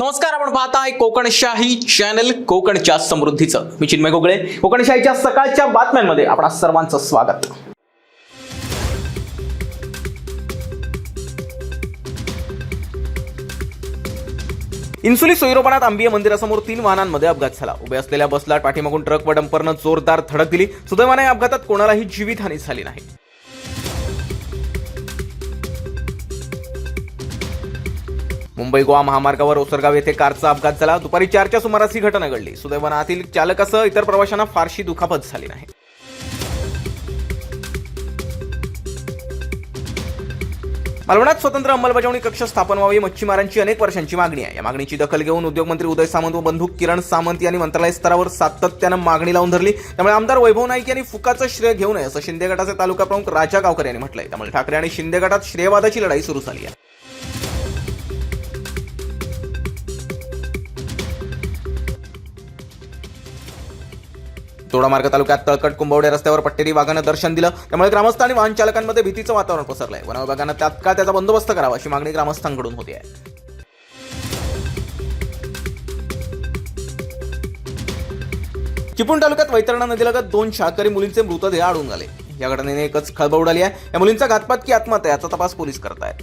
नमस्कार आपण पाहताय कोकणशाही चॅनल कोकणच्या समृद्धीचं. मी चिन्मय गोगळे. कोकणशाहीच्या सकाळच्या बातम्यांमध्ये आपणा सर्वांचं स्वागत. इन्सुली सोयरोपणात आंबिये मंदिरासमोर तीन वाहनांमध्ये अपघात झाला. उभे असलेल्या बसला पाठीमागून ट्रक व डंपरनं जोरदार धडक दिली. सुदैवाने या अपघातात कोणालाही जीवितहानी झाली नाही. मुंबई गोवा महामार्गावर ओसरगाव येथे कारचा अपघात झाला. दुपारी चारच्या सुमारास ही घटना घडली. सुदैवनातील चालकासह इतर प्रवाशांना फारशी दुखापत झाली नाही. मालवणात स्वतंत्र अंमलबजावणी कक्ष स्थापन व्हावी मच्छीमारांची अनेक वर्षांची मागणी आहे. या मागणीची दखल घेऊन उद्योगमंत्री उदय सामंत व बंधू किरण सामंत यांनी मंत्रालय स्तरावर सातत्यानं मागणी लावून धरली. त्यामुळे आमदार वैभव नाईक यांनी फुकाचं श्रेय घेऊ नये असं शिंदे गटाचे तालुका प्रमुख राजा गावकर यांनी म्हटलंय. त्यामुळे ठाकरे आणि शिंदे गटात श्रेयवादाची लढाई सुरू झाली आहे. तोडामार्ग तालुक्यात तळकट कुंभवडे रस्त्यावर पट्टेरी वाघानं दर्शन दिलं. त्यामुळे ग्रामस्थ आणि वाहन चालकांमध्ये भीतीचं वातावरण पसरलंय. वन विभागानं तात्काळ त्याचा बंदोबस्त करावा अशी मागणी ग्रामस्थांकडून होती आहे चिपळूण तालुक्यात वैतरणा नदीलगत दोन शाळकरी मुलींचे मृतदेह आढळून आले. या घटनेने एकच खळबळ उडाली आहे. या मुलींचा घातपात की आत्महत्या याचा तपास पोलीस करतायत.